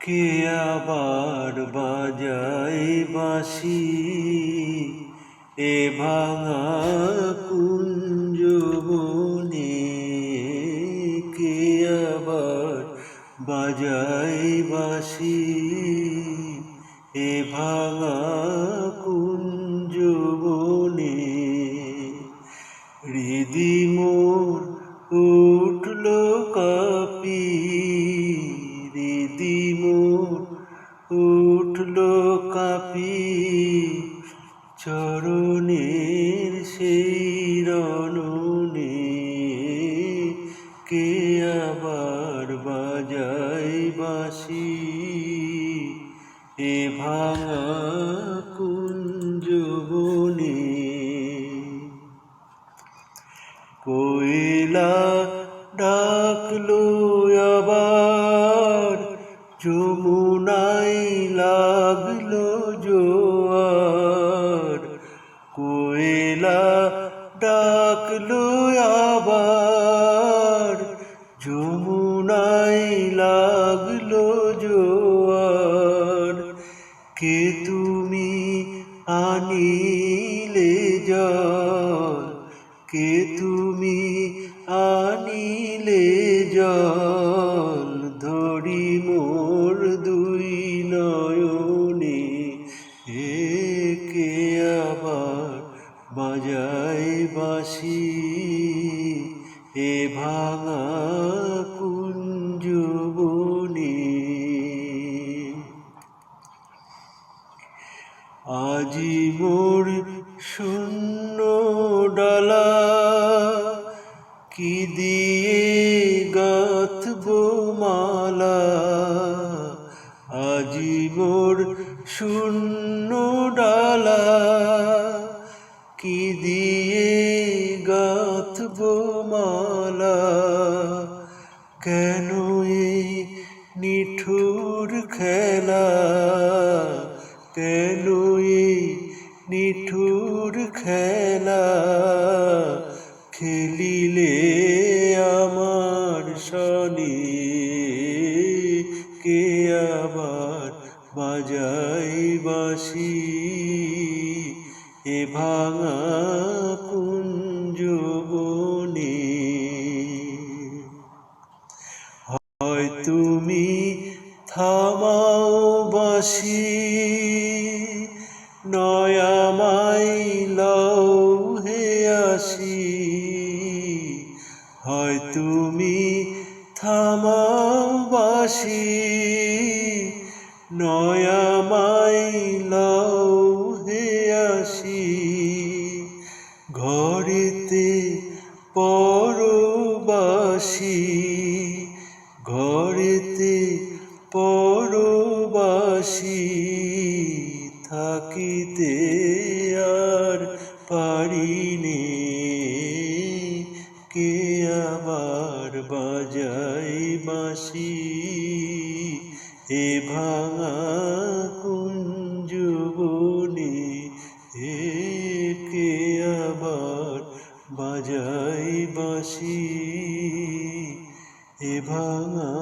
কে আবার বাজাই বাঁশি? এ ভাঙা কুঞ্জ বনে কে আবার বাজায় বাঁশি? এ ভাঙা কুঞ্জ বনে হৃদি হৃদি মোর উঠল কাপি, চরণের সেই রণনে। কে আবার বাজায় বাসি এ ভাঙা কোয়েলা ডাকলো আবার যমুনাই লাগল জোয়ার। কোয়েলা ডাকলো আবার যমুনাই লাগল জোয়ার। কে তুমি আনিলে জল? কে তুমি মোর দুই নয়নে এ কে আবার বাজায় বাঁশি এ ভাঙা কুঞ্জ বনে আজি মোর শূন্য ডালা, কি শূন্য ডালা কি দিয়ে গাঁথব মালা? কেন এই নিঠুর খেলা? কেন এই নিঠুর খেলা? খেলিলে আমার সনে কে আবার বাজাই বাসি, এ ভাঙা কুঞ্জ বনে। হয় তুমি থামাও বাসি নয়ামাই লও হে আসি। হয় তুমি থামাও বাসি নয়ামাই লও আসি ঘরেতে পরবাসী ঘরেতে পরবাসী থাকিতে আর পারিনে। কে আবার বাজাই বাঁশি? এ ভাঙা কুঞ্জুগুনি একে আবার বাজাই বাসি এ ভাঙা